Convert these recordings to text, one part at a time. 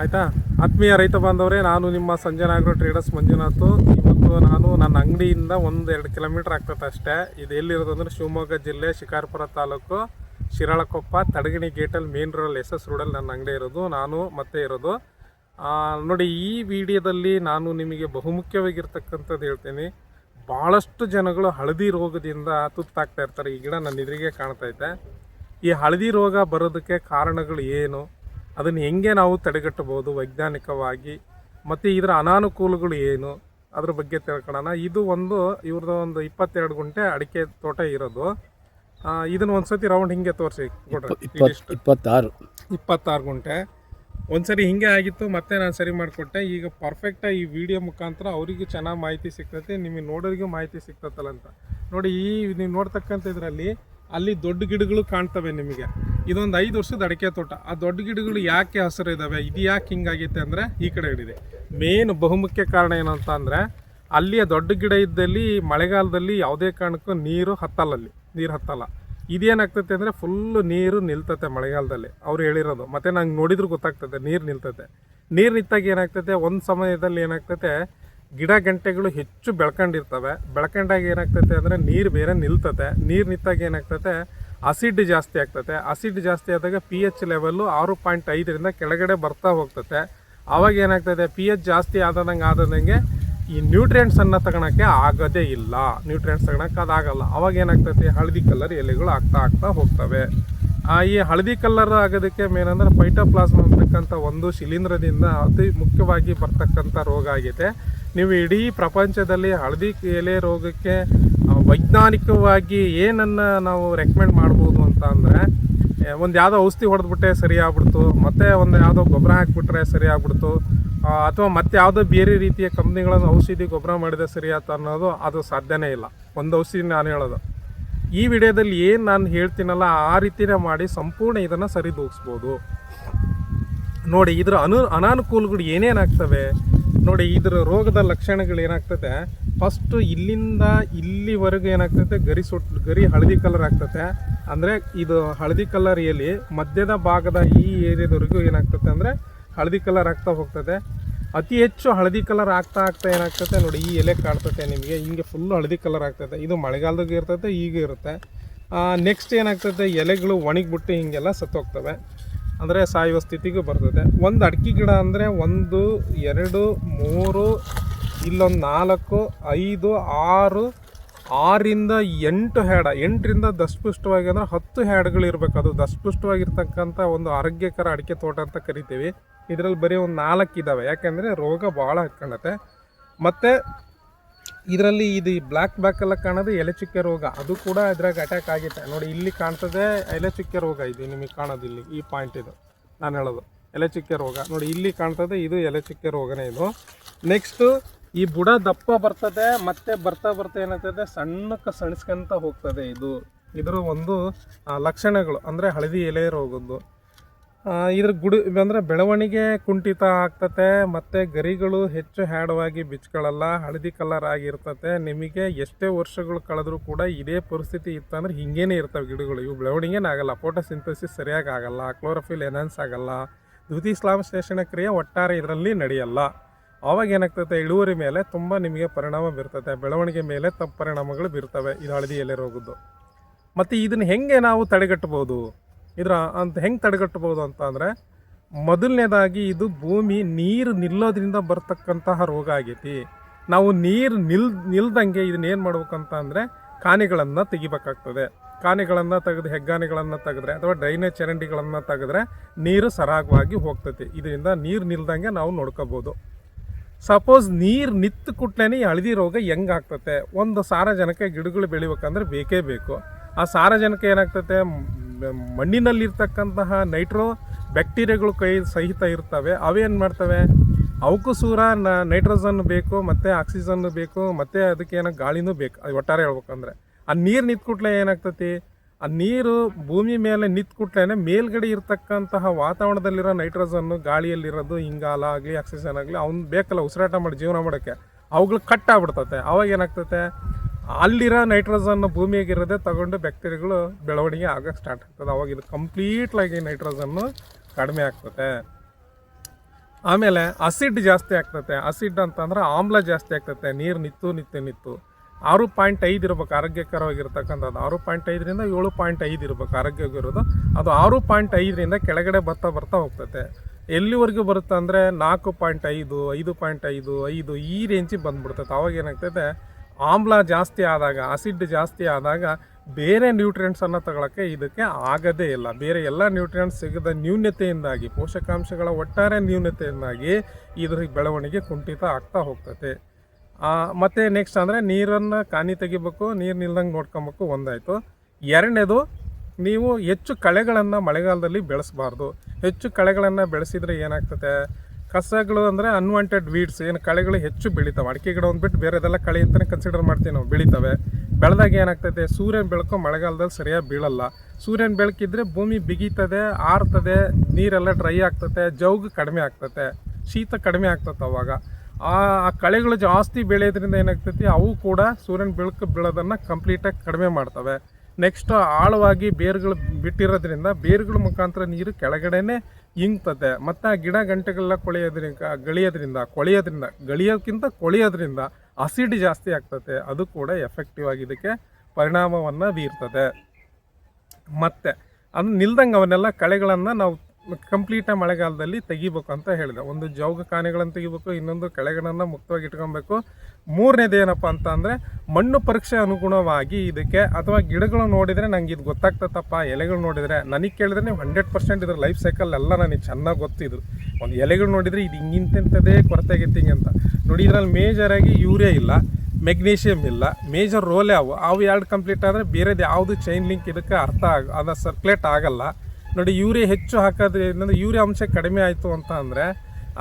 ಆಯಿತಾ? ಆತ್ಮೀಯ ರೈತ ಬಾಂಧವರೇ, ನಾನು ನಿಮ್ಮ ಸಂಜೆ ಆಗ್ರೋ ಟ್ರೇಡರ್ಸ್ ಮಂಜುನಾಥ್. ಇವತ್ತು ನಾನು ನನ್ನ ಅಂಗಡಿಯಿಂದ ಒಂದು ಎರಡು ಕಿಲೋಮೀಟ್ರ್ ಆಗ್ತದೆ ಅಷ್ಟೇ. ಇದು ಎಲ್ಲಿರೋದು ಅಂದರೆ ಶಿವಮೊಗ್ಗ ಜಿಲ್ಲೆ ಶಿಕಾರ್ಪುರ ತಾಲೂಕು, ಶಿರಾಳಕೊಪ್ಪ, ತಡಗಣಿ ಗೇಟಲ್ಲಿ ಮೇನ್ ರೋಡಲ್ಲಿ ಎಸ್ ಎಸ್ ರೋಡಲ್ಲಿ ನನ್ನ ಅಂಗಡಿ ಇರೋದು, ನಾನು ಮತ್ತೆ ಇರೋದು. ನೋಡಿ, ಈ ವಿಡಿಯೋದಲ್ಲಿ ನಾನು ನಿಮಗೆ ಬಹುಮುಖ್ಯವಾಗಿರ್ತಕ್ಕಂಥದ್ದು ಹೇಳ್ತೀನಿ. ಭಾಳಷ್ಟು ಜನಗಳು ಹಳದಿ ರೋಗದಿಂದ ತುತ್ತಾಗ್ತಾ ಇರ್ತಾರೆ. ಈ ಗಿಡ ನನ್ನ ಎದುರಿಗೆ ಕಾಣ್ತೈತೆ ಈ ಹಳದಿ ರೋಗ ಬರೋದಕ್ಕೆ ಕಾರಣಗಳು ಏನು? ಅದನ್ನು ಹೆಂಗೆ ನಾವು ತಡೆಗಟ್ಟಬಹುದು ವೈಜ್ಞಾನಿಕವಾಗಿ ಮತ್ತು ಇದರ ಅನಾನುಕೂಲಗಳು ಏನು ಅದ್ರ ಬಗ್ಗೆ ತಿಳ್ಕೊಳ್ಳೋಣ. ಇದು ಒಂದು ಇವ್ರದ್ದು ಒಂದು ಇಪ್ಪತ್ತೆರಡು ಗುಂಟೆ ಅಡಿಕೆ ತೋಟ ಇರೋದು. ಇದನ್ನ ಒಂದ್ಸತಿ ರೌಂಡ್ ಹಿಂಗೆ ತೋರಿಸಿ ಇಪ್ಪತ್ತಾರು. ಇಪ್ಪತ್ತಾರು ಗುಂಟೆ. ಒಂದ್ಸರಿ ಹಿಂಗೆ ಆಗಿತ್ತು ಮತ್ತೆ ನಾನು ಸರಿ ಮಾಡಿಕೊಟ್ಟೆ. ಈಗ ಪರ್ಫೆಕ್ಟಾಗಿ ಈ ವಿಡಿಯೋ ಮುಖಾಂತರ ಅವರಿಗೂ ಚೆನ್ನಾಗಿ ಮಾಹಿತಿ ಸಿಗ್ತೈತೆ ನಿಮಗೆ ನೋಡೋರಿಗೂ ಮಾಹಿತಿ ಸಿಗ್ತತ್ತಲ್ಲ ಅಂತ. ನೋಡಿ ಈ ನೀವು ನೋಡ್ತಕ್ಕಂಥ ಇದರಲ್ಲಿ ಅಲ್ಲಿ ದೊಡ್ಡ ಗಿಡಗಳು ಕಾಣ್ತವೆ ನಿಮಗೆ. ಇದೊಂದು ಐದು ವರ್ಷದ ಅಡಿಕೆ ತೋಟ. ಆ ದೊಡ್ಡ ಗಿಡಗಳು ಯಾಕೆ ಹಸಿರು ಇದಾವೆ, ಇದು ಯಾಕೆ ಹಿಂಗಾಗೈತೆ ಅಂದರೆ ಈ ಕಡೆ ಇದೆ ಮೇನ್ ಬಹುಮುಖ್ಯ ಕಾರಣ ಏನಂತ ಅಂದರೆ, ಅಲ್ಲಿಯ ದೊಡ್ಡ ಗಿಡ ಇದ್ದಲ್ಲಿ ಮಳೆಗಾಲದಲ್ಲಿ ಯಾವುದೇ ಕಾರಣಕ್ಕೂ ನೀರು ಹತ್ತಲ್ಲ ಅಲ್ಲಿ ನೀರು ಹತ್ತಲ್ಲ. ಇದೇನಾಗ್ತೈತೆ ಅಂದರೆ ಫುಲ್ಲು ನೀರು ನಿಲ್ತತೆ ಮಳೆಗಾಲದಲ್ಲಿ. ಅವ್ರು ಹೇಳಿರೋದು. ಮತ್ತೆ ನಂಗೆ ನೋಡಿದ್ರು ಗೊತ್ತಾಗ್ತದೆ, ನೀರು ನಿಲ್ತತೆ. ನೀರು ನಿಂತಾಗ ಏನಾಗ್ತೈತೆ, ಒಂದು ಸಮಯದಲ್ಲಿ ಏನಾಗ್ತೈತೆ ಗಿಡ ಗಂಟೆಗಳು ಹೆಚ್ಚು ಬೆಳ್ಕೊಂಡಿರ್ತವೆ. ಬೆಳ್ಕೊಂಡಾಗ ಏನಾಗ್ತೈತೆ ಅಂದರೆ ನೀರು ಬೇರೆ ನಿಲ್ತತೆ. ನೀರು ನಿಂತಾಗ ಏನಾಗ್ತೈತೆ? ಅಸಿಡ್ ಜಾಸ್ತಿ ಆಗ್ತತೆ. ಅಸಿಡ್ ಜಾಸ್ತಿ ಆದಾಗ ಪಿ ಎಚ್ ಲೆವೆಲ್ಲು ಆರು ಪಾಯಿಂಟ್ ಐದರಿಂದ ಕೆಳಗಡೆ ಬರ್ತಾ ಹೋಗ್ತತೆ. ಆವಾಗ ಏನಾಗ್ತದೆ ಪಿ ಎಚ್ ಜಾಸ್ತಿ ಆದಂಗೆ ಆದಂಗೆ ಈ ನ್ಯೂಟ್ರಿಯೆಂಟ್ಸನ್ನು ತಗೊಳಕ್ಕೆ ಆಗೋದೇ ಇಲ್ಲ. ನ್ಯೂಟ್ರಿಯೆಂಟ್ಸ್ ತಗೊಳಕ್ಕೆ ಅದಾಗಲ್ಲ ಆವಾಗ ಏನಾಗ್ತೈತೆ? ಹಳದಿ ಕಲರ್ ಎಲೆಗಳು ಆಗ್ತಾ ಆಗ್ತಾ ಹೋಗ್ತವೆ. ಈ ಹಳದಿ ಕಲರ್ ಆಗೋದಕ್ಕೆ ಮೇನ್ ಅಂದ್ರೆ ಪೈಟೋಪ್ಲಾಸ್ಮ ಅಂತಕ್ಕಂಥ ಒಂದು ಶಿಲೀಂಧ್ರದಿಂದ ಅತಿ ಮುಖ್ಯವಾಗಿ ಬರ್ತಕ್ಕಂಥ ರೋಗ ಆಗೈತೆ. ನೀವು ಇಡೀ ಪ್ರಪಂಚದಲ್ಲಿ ಹಳದಿ ಎಲೆ ರೋಗಕ್ಕೆ ವೈಜ್ಞಾನಿಕವಾಗಿ ಏನನ್ನು ನಾವು ರೆಕಮೆಂಡ್ ಮಾಡ್ಬೋದು ಅಂತ ಅಂದರೆ ಒಂದು ಯಾವುದೋ ಔಷಧಿ ಹೊಡೆದ್ಬಿಟ್ಟೆ ಸರಿ ಆಗ್ಬಿಡ್ತು, ಮತ್ತೆ ಒಂದು ಯಾವುದೋ ಗೊಬ್ಬರ ಹಾಕ್ಬಿಟ್ರೆ ಸರಿ ಆಗ್ಬಿಡ್ತು ಅಥವಾ ಮತ್ತೆ ಯಾವುದೋ ಬೇರೆ ರೀತಿಯ ಕಂಪ್ನಿಗಳನ್ನು ಔಷಧಿ ಗೊಬ್ಬರ ಮಾಡಿದೆ ಸರಿ ಅನ್ನೋದು ಅದು ಸಾಧ್ಯನೇ ಇಲ್ಲ. ಒಂದು ಔಷಧಿ ನಾನು ಹೇಳೋದು. ಈ ವಿಡಿಯೋದಲ್ಲಿ ಏನು ನಾನು ಹೇಳ್ತೀನಲ್ಲ, ಆ ರೀತಿನೇ ಮಾಡಿ ಸಂಪೂರ್ಣ ಇದನ್ನು ಸರಿದೂಗಿಸ್ಬೋದು. ನೋಡಿ, ಇದರ ಅನು ಅನಾನುಕೂಲಗಳು ಏನೇನಾಗ್ತವೆ ನೋಡಿ, ಇದರ ರೋಗದ ಲಕ್ಷಣಗಳು ಏನಾಗ್ತದೆ ಫಸ್ಟು ಇಲ್ಲಿಂದ ಇಲ್ಲಿವರೆಗೂ ಏನಾಗ್ತದೆ ಗರಿ ಸುಟ್, ಗರಿ ಹಳದಿ ಕಲರ್ ಆಗ್ತದೆ ಅಂದರೆ ಇದು ಹಳದಿ ಕಲರ್ ಎಲ್ಲಿ? ಮಧ್ಯದ ಭಾಗದ ಈ ಏರಿಯಾದವರೆಗೂ ಏನಾಗ್ತದೆ ಅಂದರೆ ಹಳದಿ ಕಲರ್ ಆಗ್ತಾ ಹೋಗ್ತದೆ ಅತಿ ಹೆಚ್ಚು ಹಳದಿ ಕಲರ್ ಆಗ್ತಾ ಆಗ್ತಾ ಏನಾಗ್ತದೆ ನೋಡಿ, ಈ ಎಲೆ ಕಾಣ್ತದೆ ನಿಮಗೆ. ಹಿಂಗೆ ಫುಲ್ ಹಳದಿ ಕಲರ್ ಆಗ್ತದೆ ಇದು ಮಳೆಗಾಲದಾಗ ಇರ್ತದೆ ಈಗ ಇರುತ್ತೆ. ನೆಕ್ಸ್ಟ್ ಏನಾಗ್ತದೆ ಎಲೆಗಳು ಒಣಗಿಬಿಟ್ಟು ಹೀಗೆಲ್ಲ ಸತ್ತೋಗ್ತವೆ. ಅಂದರೆ ಸಾಯುವ ಸ್ಥಿತಿಗೂ ಬರ್ತದೆ. ಒಂದು ಅಡಿಕೆ ಗಿಡ ಅಂದರೆ ಒಂದು, ಎರಡು, ಮೂರು, ಇಲ್ಲೊಂದು ನಾಲ್ಕು, ಐದು, ಆರು, ಆರಿಂದ ಎಂಟು ಹ್ಯಾಡ ಎಂಟರಿಂದ ದಸ್ಪುಷ್ಟವಾಗಿ ಅಂದರೆ ಹತ್ತು ಹ್ಯಾಡ್ಗಳು ಇರಬೇಕು ಅದು ದಸ್ಪುಷ್ಟವಾಗಿರ್ತಕ್ಕಂಥ ಒಂದು ಆರೋಗ್ಯಕರ ಅಡಿಕೆ ತೋಟ ಅಂತ ಕರಿತೀವಿ. ಇದರಲ್ಲಿ ಬರೀ ಒಂದು ನಾಲ್ಕು ಇದ್ದಾವೆ ಯಾಕೆಂದರೆ ರೋಗ ಭಾಳ ಕಾಣುತ್ತೆ ಮತ್ತು ಇದರಲ್ಲಿ ಇದು ಬ್ಲ್ಯಾಕ್ ಬ್ಯಾಕ್ ಎಲ್ಲ ಕಾಣೋದು ಎಲೆ ಚುಕ್ಕೆ ರೋಗ. ಅದು ಕೂಡ ಇದ್ರಾಗ ಅಟ್ಯಾಕ್ ಆಗಿತ್ತೆ. ನೋಡಿ, ಇಲ್ಲಿ ಕಾಣ್ತದೆ ಎಲೆ ಚುಕ್ಕೆ ರೋಗ ಇದು. ನಿಮಗೆ ಕಾಣೋದು ಇಲ್ಲಿ. ಈ ಪಾಯಿಂಟ್ ಇದು. ನಾನು ಹೇಳೋದು. ಎಲೆ ಚುಕ್ಕೆ ರೋಗ. ನೋಡಿ, ಇಲ್ಲಿ ಕಾಣ್ತದೆ ಇದು ಎಲೆ ಚುಕ್ಕೆ ರೋಗನೇ ಇದು. ನೆಕ್ಸ್ಟು ಈ ಬುಡ ದಪ್ಪ ಬರ್ತದೆ, ಮತ್ತೆ ಬರ್ತಾ ಬರ್ತಾ ಏನಾಗ್ತದೆ? ಸಣ್ಣಕ್ಕೆ ಸಣಿಸ್ಕೊಂತ ಹೋಗ್ತದೆ ಇದು. ಇದರ ಒಂದು ಲಕ್ಷಣಗಳು. ಅಂದರೆ ಹಳದಿ ಎಲೆ ರೋಗದ್ದು. ಇದ್ರ ಗುಡಿ ಅಂದರೆ ಬೆಳವಣಿಗೆ ಕುಂಠಿತ ಆಗ್ತತೆ, ಮತ್ತು ಗರಿಗಳು ಹೆಚ್ಚು ಹ್ಯಾಡವಾಗಿ ಬಿಚ್ಕೊಳ್ಳಲ್ಲ ಹಳದಿ ಕಲರ್ ಆಗಿರ್ತತೆ. ನಿಮಗೆ ಎಷ್ಟೇ ವರ್ಷಗಳು ಕಳೆದ್ರೂ ಕೂಡ ಇದೇ ಪರಿಸ್ಥಿತಿ ಇತ್ತಂದ್ರೆ ಹಿಂಗೇನೆ ಇರ್ತವೆ ಗಿಡಗಳು. ಇವು ಬೆಳವಣಿಗೆನೇ ಆಗಲ್ಲ ಫೋಟೋಸಿಂಥಸಿಸ್ ಸರಿಯಾಗಿ ಆಗಲ್ಲ ಕ್ಲೋರೋಫಿಲ್ ಎನನ್ಸ್ ಆಗಲ್ಲ. ಶೇಷಣ ಕ್ರಿಯೆ ಒಟ್ಟಾರೆ ಇದರಲ್ಲಿ ನಡೆಯಲ್ಲ. ಆವಾಗ ಏನಾಗ್ತದೆ ಇಳುವರಿ ಮೇಲೆ ತುಂಬ ನಿಮಗೆ ಪರಿಣಾಮ ಬೀರ್ತದೆ ಬೆಳವಣಿಗೆ ಮೇಲೆ ತಪ್ಪು ಪರಿಣಾಮಗಳು ಬೀರ್ತವೆ. ಇದು ಹಳದಿ ಎಲೆ ರೋಗದ್ದು ಮತ್ತು ಇದನ್ನು ಹೆಂಗೆ ನಾವು ತಡೆಗಟ್ಟಬಹುದು? ಇದರ ಅಂತ ಹೆಂಗೆ ತಡೆಗಟ್ಟಬಹುದು ಅಂತ ಅಂದರೆ ಮೊದಲನೇದಾಗಿ ಇದು ಭೂಮಿ ನೀರು ನಿಲ್ಲೋದ್ರಿಂದ ಬರ್ತಕ್ಕಂತಹ ರೋಗ ಆಗೈತಿ. ನಾವು ನೀರು ನಿಲ್, ನಿಲ್ದಂಗೆ ಇದನ್ನ ಏನು ಮಾಡ್ಬೇಕಂತ ಅಂದರೆ ಕಾನೆಗಳನ್ನು ತೆಗಿಬೇಕಾಗ್ತದೆ. ಕಾನೆಗಳನ್ನು ತೆಗೆದು ಹೆಗ್ಗಾನೆಗಳನ್ನು ತೆಗೆದ್ರೆ ಅಥವಾ ಡ್ರೈನೇಜ್ ಚರಂಡಿಗಳನ್ನು ತೆಗೆದ್ರೆ ನೀರು ಸರಾಗವಾಗಿ ಹೋಗ್ತೈತಿ. ಇದರಿಂದ ನೀರು ನಿಲ್ದಂಗೆ ನಾವು ನೋಡ್ಕೋಬೋದು ಸಪೋಸ್ ನೀರು ನಿತ್ತು ಕುಟ್ಲೇನೆ ಹಳದಿ ರೋಗ ಹೆಂಗೆ ಆಗ್ತತೆ? ಒಂದು ಸಾರಜನಕ ಗಿಡಗಳು ಬೆಳಿಬೇಕಂದ್ರೆ ಬೇಕೇ ಬೇಕು. ಆ ಸಾರಜನಕ ಏನಾಗ್ತತೆ? ಮಣ್ಣಿನಲ್ಲಿರ್ತಕ್ಕಂತಹ ನೈಟ್ರೋ ಬ್ಯಾಕ್ಟೀರಿಯಾಗಳು ಕೈ ಸಹಿತ ಇರ್ತವೆ. ಅವೇನು ಮಾಡ್ತವೆ? ಅವಕ್ಕೂ ಸೂರ ನೈಟ್ರೋಜನ್ ಬೇಕು, ಮತ್ತು ಆಕ್ಸಿಜನ್ ಬೇಕು, ಮತ್ತು ಅದಕ್ಕೆ ಏನೋ ಗಾಳಿನೂ ಬೇಕು. ಅದು ಒಟ್ಟಾರೆ ಹೇಳ್ಬೇಕಂದ್ರೆ. ಆ ನೀರು ನಿಂತ ಕೂಡಲೇ ಏನಾಗ್ತತಿ? ಆ ನೀರು ಭೂಮಿ ಮೇಲೆ ನಿಂತ ಕೂಡಲೇ ಮೇಲ್ಗಡೆ ಇರ್ತಕ್ಕಂತಹ ವಾತಾವರಣದಲ್ಲಿರೋ ನೈಟ್ರೋಜನ್ನು ಗಾಳಿಯಲ್ಲಿರೋದು ಇಂಗಾಲ ಆಗಲಿ, ಆಕ್ಸಿಜನ್ ಆಗಲಿ, ಅವ್ನು ಬೇಕಲ್ಲ, ಉಸಿರಾಟ ಮಾಡಿ, ಜೀವನ ಮಾಡೋಕ್ಕೆ. ಅವುಗಳು ಕಟ್ ಆಗ್ಬಿಡ್ತತೆ. ಅವಾಗ ಏನಾಗ್ತತೆ? ಅಲ್ಲಿರೋ ನೈಟ್ರೋಜನ್ ಭೂಮಿಯಾಗಿರೋದೇ ತಗೊಂಡು ಬ್ಯಾಕ್ಟೀರಿಯಾಗಳು ಬೆಳವಣಿಗೆ ಆಗೋಕ್ಕೆ ಸ್ಟಾರ್ಟ್ ಆಗ್ತದೆ. ಅವಾಗ ಇದು ಕಂಪ್ಲೀಟ್ಲಾಗಿ ನೈಟ್ರೋಜನ್ನು ಕಡಿಮೆ ಆಗ್ತದೆ. ಆಮೇಲೆ ಅಸಿಡ್ ಜಾಸ್ತಿ ಆಗ್ತತೆ ಅಸಿಡ್ ಅಂತಂದ್ರೆ ಆಮ್ಲ ಜಾಸ್ತಿ ಆಗ್ತತೆ ನೀರು ನಿತ್ತು ನಿತ್ತು ನಿತ್ತು. ಆರು ಪಾಯಿಂಟ್ ಐದು ಇರ್ಬೇಕು. ಆರೋಗ್ಯಕರವಾಗಿರ್ತಕ್ಕಂಥದ್ದು ಆರು ಪಾಯಿಂಟ್ ಐದರಿಂದ ಏಳು ಪಾಯಿಂಟ್ ಐದು ಇರ್ಬೇಕು. ಆರೋಗ್ಯವಾಗಿರೋದು ಅದು ಆರು ಪಾಯಿಂಟ್ ಐದರಿಂದ ಕೆಳಗಡೆ ಬರ್ತಾ ಬರ್ತಾ ಹೋಗ್ತತೆ ಎಲ್ಲಿವರೆಗೂ ಬರುತ್ತೆ ಅಂದರೆ ನಾಲ್ಕು ಪಾಯಿಂಟ್ ಐದು ಐದು ಪಾಯಿಂಟ್ ಐದು ಐದು ಈ ರೇಂಜಿಗೆ ಬಂದ್ಬಿಡ್ತೈತೆ ಅವಾಗ ಏನಾಗ್ತೈತೆ ಆಮ್ಲ ಜಾಸ್ತಿ ಆದಾಗ ಆಸಿಡ್ ಜಾಸ್ತಿ ಆದಾಗ ಬೇರೆ ನ್ಯೂಟ್ರಿಯೆಂಟ್ಸನ್ನು ತಗೊಳಕ್ಕೆ ಇದಕ್ಕೆ ಆಗದೇ ಇಲ್ಲ. ಬೇರೆ ಎಲ್ಲ ನ್ಯೂಟ್ರಿಯೆಂಟ್ಸ್ ಸಿಗದ ನ್ಯೂನ್ಯತೆಯಿಂದಾಗಿ ಪೋಷಕಾಂಶಗಳ ಒಟ್ಟಾರೆ ನ್ಯೂನ್ಯತೆಯಿಂದಾಗಿ ಇದ್ರ ಬೆಳವಣಿಗೆ ಕುಂಠಿತ ಆಗ್ತಾ ಮತ್ತು ಮತ್ತೆ ನೆಕ್ಸ್ಟ್ ಅಂದರೆ ನೀರನ್ನು ಕಾನಿ ತೆಗಿಬೇಕು, ನೀರು ನಿಲ್ದಂಗೆ ನೋಡ್ಕೊಬೇಕು ಒಂದಾಯಿತು. ಎರಡನೇದು, ನೀವು ಹೆಚ್ಚು ಕಳೆಗಳನ್ನು ಮಳೆಗಾಲದಲ್ಲಿ ಬೆಳೆಸಬಾರ್ದು. ಹೆಚ್ಚು ಕಳೆಗಳನ್ನು ಬೆಳೆಸಿದರೆ ಏನಾಗ್ತದೆ? ಕಸಗಳು ಅಂದರೆ ಅನ್ವಾಂಟೆಡ್ ವೀಡ್ಸ್ ಏನು ಕಳೆಗಳು ಹೆಚ್ಚು ಬೆಳಿತಾವೆ. ಅಡಿಕೆ ಗಿಡ ಬೇರೆ ಬೇರೆದೆಲ್ಲ ಕಳೆ ಅಂತಲೇ ಕನ್ಸಿಡರ್ ಮಾಡ್ತೀವಿ ನಾವು, ಬೆಳಿತವೆ. ಬೆಳೆದಾಗ ಏನಾಗ್ತದೆ ಸೂರ್ಯನ ಬೆಳಕು ಮಳೆಗಾಲದಲ್ಲಿ ಸರಿಯಾಗಿ ಬೀಳಲ್ಲ. ಸೂರ್ಯನ ಬೆಳಕಿದ್ರೆ ಭೂಮಿ ಬಿಗಿತದೆ, ಆರ್ತದೆ, ನೀರೆಲ್ಲ ಡ್ರೈ ಆಗ್ತದೆ ಜೌಗ್ ಕಡಿಮೆ ಆಗ್ತದೆ ಶೀತ ಕಡಿಮೆ ಆಗ್ತದೆ ಅವಾಗ. ಆ ಕಳೆಗಳು ಜಾಸ್ತಿ ಬೆಳೆಯೋದ್ರಿಂದ ಏನಾಗ್ತೈತಿ, ಅವು ಕೂಡ ಸೂರ್ಯನ ಬೆಳಕು ಬೀಳೋದನ್ನು ಕಂಪ್ಲೀಟಾಗಿ ಕಡಿಮೆ ಮಾಡ್ತವೆ. ನೆಕ್ಸ್ಟ್ ಆಳವಾಗಿ ಬೇರುಗಳು ಬಿಟ್ಟಿರೋದ್ರಿಂದ ಬೇರುಗಳ ಮುಖಾಂತರ ನೀರು ಕೆಳಗಡೆನೆ ಇಂಗ್ತದೆ. ಮತ್ತು ಆ ಗಿಡ ಗಂಟೆಗಳೆಲ್ಲ ಕೊಳೆಯೋದ್ರಿಂದ, ಗಳಿಯೋದ್ರಿಂದ, ಕೊಳೆಯೋದ್ರಿಂದ ಗಳಿಯೋಕ್ಕಿಂತ ಕೊಳೆಯೋದ್ರಿಂದ ಅಸಿಡ್ ಜಾಸ್ತಿ ಆಗ್ತದೆ. ಅದು ಕೂಡ ಎಫೆಕ್ಟಿವ್ ಆಗಿ ಇದಕ್ಕೆ ಪರಿಣಾಮವನ್ನು ಬೀರ್ತದೆ. ಮತ್ತು ಅದು ನಿಲ್ದಂಗೆ ಅವನ್ನೆಲ್ಲ ಕಳೆಗಳನ್ನು ನಾವು ಕಂಪ್ಲೀಟಾಗಿ ಮಳೆಗಾಲದಲ್ಲಿ ತೆಗಿಬೇಕು ಅಂತ ಹೇಳಿದೆ. ಒಂದು ಜೌಗ ಕಾನೆಗಳನ್ನು ತೆಗಿಬೇಕು, ಇನ್ನೊಂದು ಕಳೆಗಳನ್ನು ಮುಕ್ತವಾಗಿ ಇಟ್ಕೊಬೇಕು. ಮೂರನೇದು ಏನಪ್ಪ ಅಂತ ಅಂದರೆ, ಮಣ್ಣು ಪರೀಕ್ಷೆ ಅನುಗುಣವಾಗಿ ಇದಕ್ಕೆ ಅಥವಾ ಗಿಡಗಳು ನೋಡಿದರೆ ನಂಗೆ ಇದು ಗೊತ್ತಾಗ್ತದಪ್ಪ, ಎಲೆಗಳು ನೋಡಿದರೆ, ನನಗೆ ಕೇಳಿದ್ರೆ ನೀವು ಹಂಡ್ರೆಡ್ ಪರ್ಸೆಂಟ್ ಇದ್ರ ಲೈಫ್ ಸೈಕಲ್ ಎಲ್ಲ ನನಗೆ ಚೆನ್ನಾಗಿ ಗೊತ್ತಿದ್ರು. ಒಂದು ಎಲೆಗಳು ನೋಡಿದರೆ ಇದು ಹಿಂಗಿಂತಿಂಥದ್ದೇ ಕೊರತೆ ಆಗೈತಿ ಹಿಂಗೆ ಅಂತ. ನೋಡಿ, ಇದರಲ್ಲಿ ಮೇಜರಾಗಿ ಯೂರಿಯಾ ಇಲ್ಲ ಮೆಗ್ನೀಷಿಯಮ್ ಇಲ್ಲ ಮೇಜರ್ ರೋಲ್ ಅವು ಅವು ಎರಡು ಕಂಪ್ಲೀಟ್ ಆದರೆ ಬೇರೆದು ಯಾವುದು ಚೈನ್ ಲಿಂಕ್ ಇದಕ್ಕೆ ಅರ್ಥ ಆಗ ಅದು ಸರ್ಕ್ಯುಲೇಟ್ ಆಗಲ್ಲ. ನೋಡಿ, ಯೂರಿಯಾ ಹೆಚ್ಚು ಹಾಕೋದ್ರಿಂದ ಯೂರಿಯಾ ಅಂಶ ಕಡಿಮೆ ಆಯಿತು ಅಂತ ಅಂದರೆ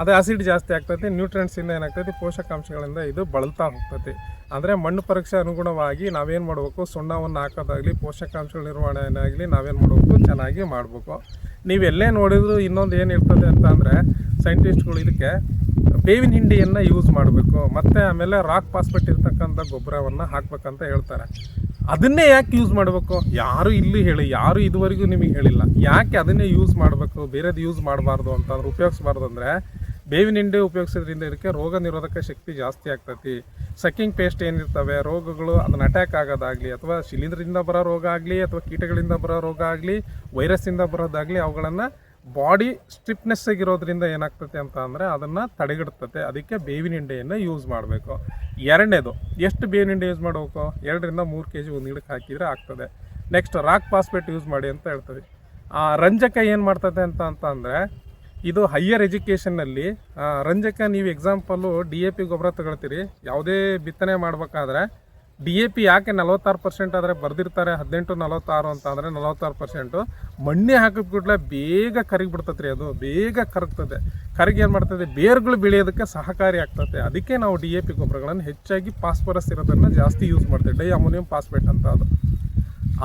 ಅದು ಆಸಿಡ್ ಜಾಸ್ತಿ ಆಗ್ತೈತಿ ನ್ಯೂಟ್ರೆಂಟ್ಸಿಂದ ಏನಾಗ್ತೈತಿ, ಪೋಷಕಾಂಶಗಳಿಂದ ಇದು ಬಳಲ್ತಾ ಹೋಗ್ತೈತಿ. ಅಂದರೆ ಮಣ್ಣು ಪರೀಕ್ಷೆ ಅನುಗುಣವಾಗಿ ನಾವೇನು ಮಾಡಬೇಕು, ಸುಣ್ಣವನ್ನು ಹಾಕೋದಾಗಲಿ ಪೋಷಕಾಂಶಗಳ ನಿರ್ವಹಣೆಯಾಗಲಿ ನಾವೇನು ಮಾಡಬೇಕು, ಚೆನ್ನಾಗಿ ಮಾಡಬೇಕು. ನೀವೆಲ್ಲೇ ನೋಡಿದ್ರು ಇನ್ನೊಂದು ಏನು ಇರ್ತದೆ ಅಂತ ಅಂದರೆ ಸೈಂಟಿಸ್ಟ್ಗಳು ಇದಕ್ಕೆ ಬೇವಿನ ಹಿಂಡಿಯನ್ನು ಯೂಸ್ ಮಾಡಬೇಕು. ಮತ್ತು ಆಮೇಲೆ ರಾಕ್ ಪಾಸ್ಪೆಟ್ ಇರ್ತಕ್ಕಂಥ ಗೊಬ್ಬರವನ್ನು ಹಾಕ್ಬೇಕಂತ ಹೇಳ್ತಾರೆ. ಅದನ್ನೇ ಯಾಕೆ ಯೂಸ್ ಮಾಡಬೇಕು? ಯಾರು ಇಲ್ಲಿ ಹೇಳಿ, ಯಾರು ಇದುವರೆಗೂ ನಿಮಗೆ ಹೇಳಿಲ್ಲ. ಯಾಕೆ ಅದನ್ನೇ ಯೂಸ್ ಮಾಡಬೇಕು? ಬೇರೆದು ಯೂಸ್ ಮಾಡಬಾರ್ದು ಅಂತಂದ್ರೆ ಉಪಯೋಗಿಸ್ಬಾರ್ದು ಅಂದರೆ ಬೇವಿನ ಹಿಂಡೆ ಉಪಯೋಗಿಸೋದ್ರಿಂದ ಇದಕ್ಕೆ ರೋಗ ನಿರೋಧಕ ಶಕ್ತಿ ಜಾಸ್ತಿ ಆಗ್ತೈತಿ. ಸಕ್ಕಿಂಗ್ ಪೇಸ್ಟ್ ಏನಿರ್ತವೆ? ರೋಗಗಳು ಅದನ್ನ ಅಟ್ಯಾಕ್ ಆಗೋದಾಗಲಿ ಅಥವಾ ಶಿಲೀಂಧ್ರದಿಂದ ಬರೋ ರೋಗ ಆಗಲಿ ಅಥವಾ ಕೀಟಗಳಿಂದ ಬರೋ ರೋಗ ಆಗಲಿ ವೈರಸ್ಸಿಂದ ಬರೋದಾಗಲಿ ಅವುಗಳನ್ನು ಬಾಡಿ ಸ್ಟಿಫ್ನೆಸ್ ಆಗಿರೋದ್ರಿಂದ ಏನಾಗ್ತದೆ ಅಂತ ಅಂದರೆ ಅದನ್ನು ತಡೆಗಟ್ತತೆ ಅದಕ್ಕೆ ಬೇವಿನ ಹಿಂಡೆಯನ್ನು ಯೂಸ್ ಮಾಡಬೇಕು. ಎರಡನೇದು, ಎಷ್ಟು ಬೇವಿನ ಹಿಂಡೆ ಯೂಸ್ ಮಾಡಬೇಕು? ಎರಡರಿಂದ ಮೂರು ಕೆ ಜಿ ಒಂದು ಗಿಡಕ್ಕೆ ಹಾಕಿದರೆ ಆಗ್ತದೆ. ನೆಕ್ಸ್ಟ್ ರಾಕ್ ಪಾಸ್ಪೇಟ್ ಯೂಸ್ ಮಾಡಿ ಅಂತ ಹೇಳ್ತದೆ. ಆ, ರಂಜಕ ಏನು ಮಾಡ್ತದೆ ಅಂತ ಅಂತ ಅಂದರೆ, ಇದು ಹೈಯರ್ ಎಜುಕೇಷನ್ನಲ್ಲಿ ರಂಜಕ ನೀವು ಎಕ್ಸಾಂಪಲ್ಲು ಡಿ ಎ ಪಿ ಗೊಬ್ಬರ ತಗೊಳ್ತೀರಿ, ಯಾವುದೇ ಬಿತ್ತನೆ ಮಾಡಬೇಕಾದ್ರೆ ಡಿ ಎ ಪಿ ಯಾಕೆ ನಲವತ್ತಾರು ಪರ್ಸೆಂಟ್ ಆದರೆ ಬರೆದಿರ್ತಾರೆ, ಹದಿನೆಂಟು, ನಲವತ್ತಾರು ಅಂತ ಅಂದರೆ ನಲವತ್ತಾರು ಪರ್ಸೆಂಟು ಮಣ್ಣೆ ಹಾಕಿದ ಬೇಗ ಕರಗಿಬಿಡ್ತತ್ರಿ ಅದು, ಬೇಗ ಕರಗ್ತದೆ. ಕರಗಿ ಏನು ಮಾಡ್ತದೆ ಬೇರುಗಳು ಬೆಳೆಯೋದಕ್ಕೆ ಸಹಕಾರಿ ಆಗ್ತದೆ ಅದಕ್ಕೆ ನಾವು ಡಿ ಎ ಪಿ ಗೊಬ್ಬರಗಳನ್ನು ಹೆಚ್ಚಾಗಿ ಫಾಸ್ಫರಸ್ ಇರೋದನ್ನು ಜಾಸ್ತಿ ಯೂಸ್ ಮಾಡ್ತೀವಿ. ಡೈ ಅಮೋನಿಯಂ ಫಾಸ್ಫೇಟ್ ಅಂತ ಅದು.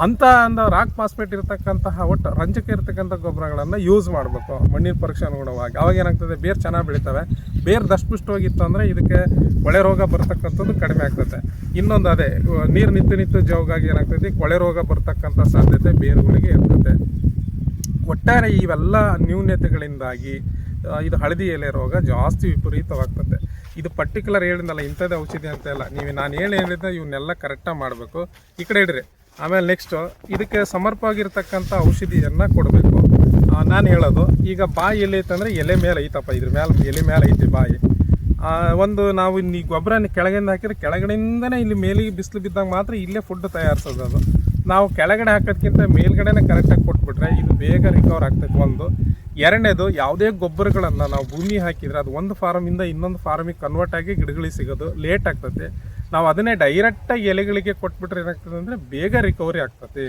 ಅಂತ ಒಂದು ರಾಕ್ ಫಾಸ್ಫೇಟ್ ಇರತಕ್ಕಂತಹ ಒಟ್ಟು ರಂಜಕ ಇರತಕ್ಕಂಥ ಗೊಬ್ಬರಗಳನ್ನು ಯೂಸ್ ಮಾಡಬೇಕು. ಮಣ್ಣಿನ ಪರೀಕ್ಷೆ ಅನುಗುಣವಾಗಿ. ಅವಾಗ ಏನಾಗ್ತದೆ? ಬೇರು ಚೆನ್ನಾಗಿ ಬೆಳಿತವೆ. ಬೇರು ದಷ್ಟಪುಷ್ಟವಾಗಿತ್ತು ಅಂದರೆ ಇದಕ್ಕೆ ಕೊಳೆ ರೋಗ ಬರ್ತಕ್ಕಂಥದ್ದು ಕಡಿಮೆ ಆಗ್ತದೆ. ಇನ್ನೊಂದು ಅದೇ, ನೀರು ನಿಂತು ನಿಂತು ಜೋಗಾಗಿ ಏನಾಗ್ತದೆ? ಕೊಳೆ ರೋಗ ಬರ್ತಕ್ಕಂಥ ಸಾಧ್ಯತೆ ಬೇರುಗಳಿಗೆ ಇರ್ತದೆ. ಒಟ್ಟಾರೆ ಇವೆಲ್ಲ ನ್ಯೂನ್ಯತೆಗಳಿಂದಾಗಿ ಇದು ಹಳದಿ ಎಲೆ ರೋಗ ಜಾಸ್ತಿ ವಿಪರೀತವಾಗ್ತದೆ. ಇದು ಪರ್ಟಿಕ್ಯುಲರ್ ಹೇಳಿದ್ನಲ್ಲ, ಇಂಥದ್ದೇ ಔಷಧಿ ಅಂತ ಇಲ್ಲ ನೀವು ನಾನು ಏನು ಹೇಳಿದ್ದೆ ಇವನ್ನೆಲ್ಲ ಕರೆಕ್ಟಾಗಿ ಮಾಡಬೇಕು. ಈ ಕಡೆ ಇಡ್ರಿ. ಆಮೇಲೆ ನೆಕ್ಸ್ಟು ಇದಕ್ಕೆ ಸಮರ್ಪವಾಗಿರ್ತಕ್ಕಂಥ ಔಷಧಿಯನ್ನು ಕೊಡಬೇಕು. ನಾನು ಹೇಳೋದು, ಈಗ ಬಾಯಿ ಎಲ್ಲಿ ಐತಂದರೆ ಎಲೆ ಮೇಲೆ ಐತಪ್ಪ, ಇದ್ರ ಮೇಲೆ ಎಲೆ ಮೇಲೆ ಐತಿ ಬಾಯಿ. ಒಂದು ನಾವು ಈ ಗೊಬ್ಬರನ ಕೆಳಗಿಂದ ಹಾಕಿದ್ರೆ ಕೆಳಗಡೆಯಿಂದನೇ ಇಲ್ಲಿ ಮೇಲಿಗೆ ಬಿಸಿಲು ಬಿದ್ದಾಗ ಮಾತ್ರ ಇಲ್ಲೇ ಫುಡ್ ತಯಾರಿಸೋದು ಅದು. ನಾವು ಕೆಳಗಡೆ ಹಾಕೋದ್ಕಿಂತ ಮೇಲ್ಗಡೆನೇ ಕರೆಕ್ಟಾಗಿ ಕೊಟ್ಬಿಟ್ರೆ ಇದು ಬೇಗ ರಿಕವರ್ ಆಗ್ತೈತೆ ಒಂದು. ಎರಡನೇದು, ಯಾವುದೇ ಗೊಬ್ಬರಗಳನ್ನು ನಾವು ಭೂಮಿ ಹಾಕಿದ್ರೆ ಅದು ಒಂದು ಫಾರ್ಮಿಂದ ಇನ್ನೊಂದು ಫಾರ್ಮಿಗೆ ಕನ್ವರ್ಟ್ ಆಗಿ ಗಿಡಗಳಿಗೆ ಸಿಗೋದು ಲೇಟ್ ಆಗ್ತದೆ ನಾವು ಅದನ್ನೇ ಡೈರೆಕ್ಟಾಗಿ ಎಲೆಗಳಿಗೆ ಕೊಟ್ಬಿಟ್ರೆ ಏನಾಗ್ತದೆ ಅಂದರೆ ಬೇಗ ರಿಕವರಿ ಆಗ್ತದೆ.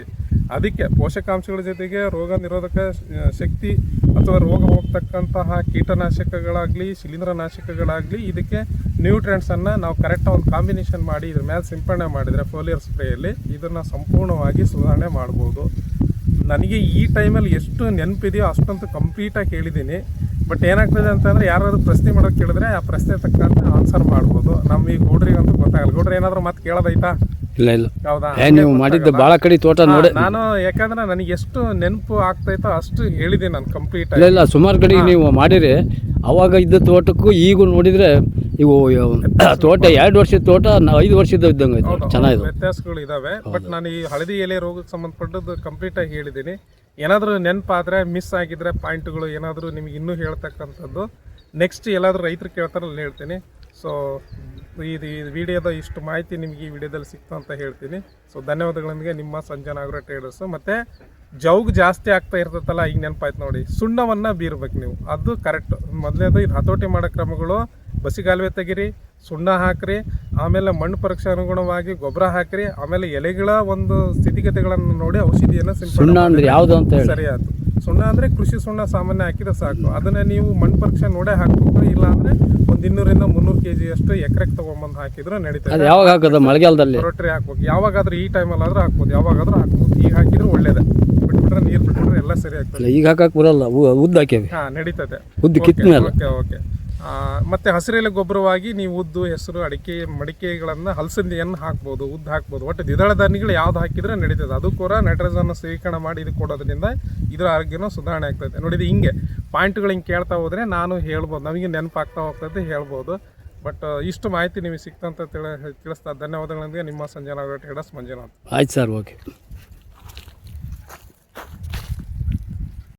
ಅದಕ್ಕೆ ಪೋಷಕಾಂಶಗಳ ಜೊತೆಗೆ ರೋಗ ನಿರೋಧಕ ಶಕ್ತಿ ಅಥವಾ ರೋಗ ಹೋಗ್ತಕ್ಕಂತಹ ಕೀಟನಾಶಕಗಳಾಗಲಿ, ಶಿಲೀಂಧ್ರನಾಶಕಗಳಾಗಲಿ ಇದಕ್ಕೆ ನ್ಯೂಟ್ರೆಂಟ್ಸನ್ನು ನಾವು ಕರೆಕ್ಟಾಗಿ ಒಂದು ಕಾಂಬಿನೇಷನ್ ಮಾಡಿ ಇದ್ರ ಮೇಲೆ ಸಿಂಪಡಣೆ ಮಾಡಿದರೆ ಫೋಲಿಯರ್ ಸ್ಪ್ರೇಯಲ್ಲಿ ಇದನ್ನು ಸಂಪೂರ್ಣವಾಗಿ ಸುಧಾರಣೆ ಮಾಡ್ಬೋದು. ನನಗೆ ಈ ಟೈಮಲ್ಲಿ ಎಷ್ಟು ನೆನಪಿದೆಯೋ ಅಷ್ಟಂತೂ ಕಂಪ್ಲೀಟಾಗಿ ಕೇಳಿದ್ದೀನಿ ಬಟ್ ಏನಾಗ್ತದೆ ಅಂತಂದ್ರೆ ಯಾರಾದ್ರೂ ಪ್ರಶ್ನೆ ಮಾಡೋಕೆ ಕೇಳಿದ್ರೆ ಆ ಪ್ರಶ್ನೆ ತಕ್ಕಂತೆ ಆನ್ಸರ್ ಮಾಡ್ಬೋದು. ನಮ್ಮ ಈ ಗೌಡ್ರಿಗಂತೂ ಗೊತ್ತಾಗಲ್ಲ. ಗೌಡ್ರು ಏನಾದರೂ ಮತ್ತೆ ಕೇಳೋದೈತಾ? ಇಲ್ಲ ಇಲ್ಲ. ಹೌದಾ? ನೀವು ಮಾಡಿದ್ದು ಭಾಳ ಕಡೆ ತೋಟ ನೋಡಿ. ನಾನು ಯಾಕಂದ್ರೆ ನನಗೆ ಎಷ್ಟು ನೆನಪು ಆಗ್ತೈತೋ ಅಷ್ಟು ಹೇಳಿದೆ ನಾನು ಕಂಪ್ಲೀಟ್ ಇಲ್ಲ ಇಲ್ಲ ಸುಮಾರು ಕಡೆ ನೀವು ಮಾಡಿರಿ. ಅವಾಗ ಇದ್ದ ತೋಟಕ್ಕೂ ಈಗ ನೋಡಿದರೆ ಇವು ತೋಟ ಎರಡು ವರ್ಷದ ತೋಟ ಐದು ವರ್ಷದ ಇದ್ದಂಗೆ ಚೆನ್ನಾಗಿದೆ ವ್ಯತ್ಯಾಸಗಳು ಇದಾವೆ. ಬಟ್ ನಾನು ಈ ಹಳದಿ ಎಲೆ ರೋಗಕ್ಕೆ ಸಂಬಂಧಪಟ್ಟದ್ದು ಕಂಪ್ಲೀಟ್ ಆಗಿ ಹೇಳಿದ್ದೀನಿ. ಏನಾದರೂ ನೆನಪಾದರೆ ಮಿಸ್ ಆಗಿದ್ರೆ ಪಾಯಿಂಟ್ಗಳು ಏನಾದರೂ ನಿಮಗೆ ಇನ್ನೂ ಹೇಳ್ತಕ್ಕಂಥದ್ದು ನೆಕ್ಸ್ಟ್ ಎಲ್ಲಾದರೂ ರೈತರು ಕೇಳ್ತಾರಲ್ಲ ಹೇಳ್ತೀನಿ. ಸೊ ಇದು ಈ ವಿಡಿಯೋದ ಇಷ್ಟು ಮಾಹಿತಿ ನಿಮಗೆ ಈ ವಿಡಿಯೋದಲ್ಲಿ ಸಿಕ್ತು ಅಂತ ಹೇಳ್ತೀನಿ. ಸೊ ಧನ್ಯವಾದಗಳೊಂದಿಗೆ ನಿಮ್ಮ ಸಂಜನಾ ಆಗ್ರೋ ಟ್ರೇಡರ್ಸು ಮತ್ತು, ಜೌಗ್ ಜಾಸ್ತಿ ಆಗ್ತಾ ಇರ್ತೈತಲ್ಲ, ಈಗ ನೆನಪಾಯ್ತು ನೋಡಿ. ಸುಣ್ಣವನ್ನು ಬೀರ್ಬೇಕು ನೀವು. ಅದು ಕರೆಕ್ಟ್ ಮೊದಲನೇದು ಇದು ಹತೋಟಿ ಮಾಡೋ ಕ್ರಮಗಳು, ಬಸಿಗಾಲುವೆ ತೆಗಿರಿ, ಸುಣ್ಣ ಹಾಕ್ರಿ. ಆಮೇಲೆ ಮಣ್ಣು ಪರೀಕ್ಷೆ ಅನುಗುಣವಾಗಿ ಗೊಬ್ಬರ ಹಾಕ್ರಿ ಆಮೇಲೆ ಎಲೆಗಳ ಒಂದು ಸ್ಥಿತಿಗತಿಗಳನ್ನು ನೋಡಿ ಔಷಧಿಯನ್ನು ಸಿಂಪಡಿಸಿ ಸಿಂಪಡಣೆ ಅಂದ್ರೆ ಯಾವುದು ಅಂತ ಹೇಳಿ. ಸರಿ ಆಯ್ತು. ಸುಣ್ಣ ಅಂದ್ರೆ ಕೃಷಿ ಸುಣ್ಣ ಸಾಮಾನ್ಯ ಹಾಕಿದ್ರೆ ಸಾಕು. ಅದನ್ನ ನೀವು ಮಣ್ಣು ಪರೀಕ್ಷೆ ನೋಡೇ ಹಾಕ್ಬೇಕು ಇಲ್ಲ ಅಂದ್ರೆ ಒಂದ್ ಇನ್ನೂರಿಂದ ಮುನ್ನೂರು ಕೆಜಿ ಅಷ್ಟು ಎಕರೆಗೆ ತಗೊಂಬಂದು ಹಾಕಿದ್ರೆ ನಡೀತದೆ. ಯಾವಾಗ ಹಾಕೋದು? ಮಳೆಗಾಲದಲ್ಲಿ? ರೊಟ್ರಿ ಹಾಕ್ಬೇಕು. ಯಾವಾಗಾದ್ರೂ ಈ ಟೈಮಲ್ಲಿ ಆದ್ರೂ ಹಾಕ್ಬೋದು ಯಾವಾಗಾದ್ರೂ ಹಾಕ್ಬೋದು. ಈಗ ಹಾಕಿದ್ರೆ ಒಳ್ಳೇದೇ. ಬಿಟ್ಬಿಟ್ರೆ ನೀರು ಬಿಟ್ಬಿಟ್ರೆ ಎಲ್ಲ ಸರಿ ಆಗ್ತದೆ. ಈಗ ಹಾಕಕ್ಕೆ ಬರಲ್ಲ ಉದ್ದ ಹಾ ನಡೀತದೆ. ಉದ್ದು ಕಿತ್ತ ಓಕೆ ಓಕೆ. ಮತ್ತೆ ಹಸಿರೆಲೆ ಗೊಬ್ಬರವಾಗಿ ನೀವು ಉದ್ದು ಹೆಸರು, ಅಡಿಕೆ, ಮಡಿಕೆಗಳನ್ನು ಹಲಸಂದಿಯನ್ನು ಹಾಕ್ಬೋದು, ಉದ್ದು ಹಾಕ್ಬೋದು. ಒಟ್ಟು ದ್ವಿದಳ ಧಾನ್ಯಗಳು ಯಾವ್ದು ಹಾಕಿದ್ರೆ ನಡೀತದೆ. ಅದು ಕೂಡ ನೈಟ್ರೋಜನ್ ಸ್ವೀಕರಣ ಮಾಡಿ ಇದು ಕೊಡೋದ್ರಿಂದ ಇದರ ಆರೋಗ್ಯನೂ ಸುಧಾರಣೆ ಆಗ್ತೈತೆ ನೋಡಿದ ಹಿಂಗೆ ಪಾಯಿಂಟ್ಗಳು ಹಿಂಗೆ ಕೇಳ್ತಾ ಹೋದ್ರೆ ನಾನು ಹೇಳ್ಬೋದು. ನಮಗೆ ನೆನಪಾಗ್ತಾ ಹೋಗ್ತದೆ ಹೇಳ್ಬೋದು. ಬಟ್ ಇಷ್ಟು ಮಾಹಿತಿ ನಿಮಗೆ ಸಿಕ್ತಂತ ತಿಳ, ತಿಳಿಸ್ತಾ ಧನ್ಯವಾದಗಳೊಂದಿಗೆ. ನಿಮ್ಮ ಸಂಜನಾ ಟ್ರೇಡರ್ಸ್ ಮಂಜುನಾಥ್. ಆಯ್ತು ಸರ್, ಓಕೆ.